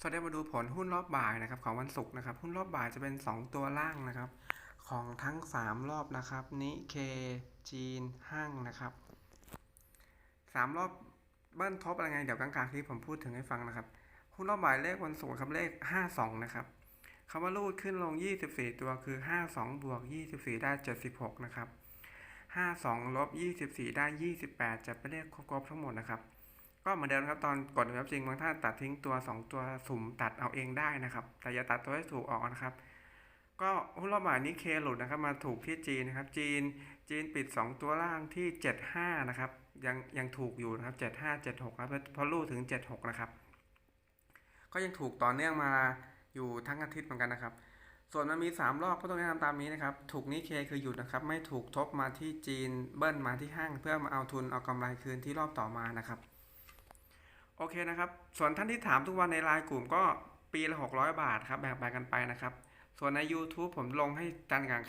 สวัสดีมาดูผลหุ้นรอบบ่ายนะครับของวันศุกร์นะครับ หุ้นรอบบ่ายจะเป็น 2 ตัวล่างนะครับ ของทั้ง 3 รอบนะครับนิเคจีนห้างนะครับ 3 รอบบิ้ลทบอปอะไรไงเดี๋ยวกลางๆคลิปผมพูดถึงให้ฟังนะครับ หุ้นรอบบ่ายเลขวันศุกร์ครับเลข 52 นะครับคำว่ารูดขึ้นลง 24 ตัวคือ 52 บวก 24 ได้ 76 นะครับ 52 ลบ 24 ได้ 28 จะเป็นเลขครบๆทั้งหมดนะครับ ก็เหมือนเดิมครับตอนกดเว็บจริงบางท่านตัดทิ้งตัว 2 ตัวสุ่มตัดเอาเองได้นะครับ แต่อย่าตัดตัวให้ถูกออกนะครับ ก็หุ้นรอบบ่ายนี้เคหลุดนะครับมาถูกที่จีนนะครับ จีนจีนปิด 2 ตัวล่างที่ 75 นะครับ ยังยังถูกอยู่นะครับ 75 76ครับเพราะรูดถึง 76 นะครับ ก็ยังถูกต่อเนื่องมาอยู่ทั้งอาทิตย์เหมือนกันนะครับ ส่วนมันมี 3 รอบก็ต้องแนะนำตามนี้นะครับ ถูกนี้เคคือหยุดนะครับ ไม่ถูกทบมาที่จีนเบิ้ลมาที่ห้าง เพื่อมาเอาทุนเอากำไรคืนที่รอบต่อมานะครับ โอเคนะครับ ส่วนท่านที่ถามทุกวันในไลน์กลุ่มก็ปีละ 600 บาทครับแบ่งๆกันไปนะครับ ส่วนใน YouTube ผมลงให้จันทร์กลาง